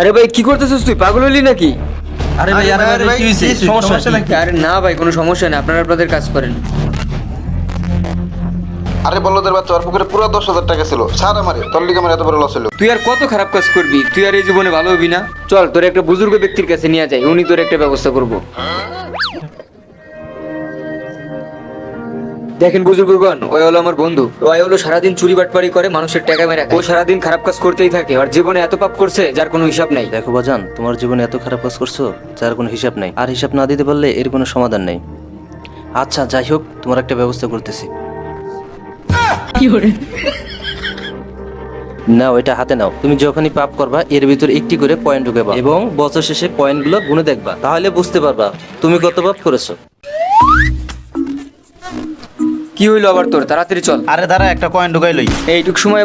আরে ভাই কি করতেছিস তুই? পাগল হলি নাকি? আরে ভাই আরে ভাই কি হইছে সমস্যা নাকি আরে না ভাই কোনো সমস্যা নেই আপনারা আপনাদের কাজ করেন। আরে বলদের বাচ্চা ওর পুকুরে পুরো দশ হাজার টাকা ছিল। সার আমারে তোর লিগে আমার এত বড় লস হলো। তুই আর কত খারাপ কাজ করবি? তুই আর এই জীবনে ভালো হবি না? চল তোর একটা বুজুর্গ ব্যক্তির কাছে নিয়ে যাই উনি তোর একটা ব্যবস্থা করব। দেখেন বুজুর্গগণ ওই হলো আমার বন্ধু। ওই হলো সারাদিন চুরি বাটপারি করে মানুষের টাকা মেরে ও সারাদিন খারাপ কাজ করতেই থাকে আর জীবনে এত পাপ করছে যার কোনো হিসাব নাই। দেখো বাজান তোমার জীবনে এত খারাপ কাজ করছ যার কোনো হিসাব নাই। আর হিসাব না দিতে পারলে এর কোনো সমাধান নেই। আচ্ছা যাই হোক তোমার একটা ব্যবস্থা করতেছি। নাও এটা হাতে নাও। তুমি যখনই পাপ করবা এর ভিতর একটি করে পয়েন্ট ঢুকেবা। এবং বছর শেষে পয়েন্টগুলো গুনে দেখবা। তাহলে বুঝতে পারবা তুমি কত পাপ করেছ। কি হইল আবার তোর? তাড়াতাড়ি চল। আরে দাঁড়া একটা কয়েন ঢুকাই লই। এইটুক সময়